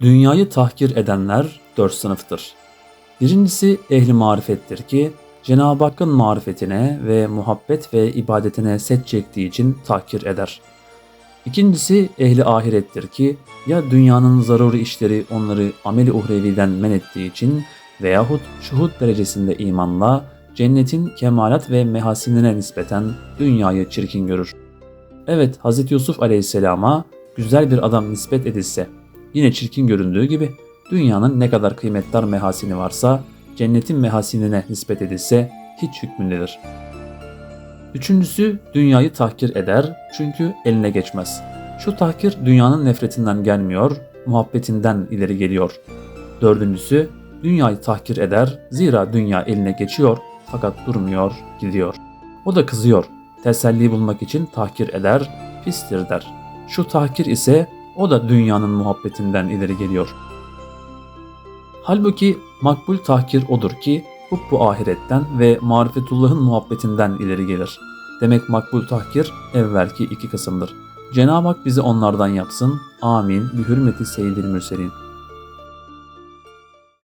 Dünyayı tahkir edenler dört sınıftır. Birincisi ehli marifettir ki Cenab-ı Hakk'ın marifetine ve muhabbet ve ibadetine set çektiği için tahkir eder. İkincisi ehli ahirettir ki ya dünyanın zaruri işleri onları ameli uhreviden men ettiği için veyahut şuhud derecesinde imanla cennetin kemalat ve mehasinine nispeten dünyayı çirkin görür. Evet Hz. Yusuf aleyhisselama güzel bir adam nispet edilse yine çirkin göründüğü gibi dünyanın ne kadar kıymetdar mehasini varsa cennetin mehasinine nispet edilse hiç hükmündedir. Üçüncüsü dünyayı tahkir eder çünkü eline geçmez. Şu tahkir dünyanın nefretinden gelmiyor, muhabbetinden ileri geliyor. Dördüncüsü dünyayı tahkir eder zira dünya eline geçiyor fakat durmuyor, gidiyor. O da kızıyor. Teselli bulmak için tahkir eder, pistir der. Şu tahkir ise o da dünyanın muhabbetinden ileri geliyor. Halbuki makbul tahkir odur ki hubbu ahiretten ve marifetullah'ın muhabbetinden ileri gelir. Demek makbul tahkir evvelki iki kısımdır. Cenab-ı Hak bizi onlardan yapsın. Amin. Bi hürmeti seyyidil mürselin.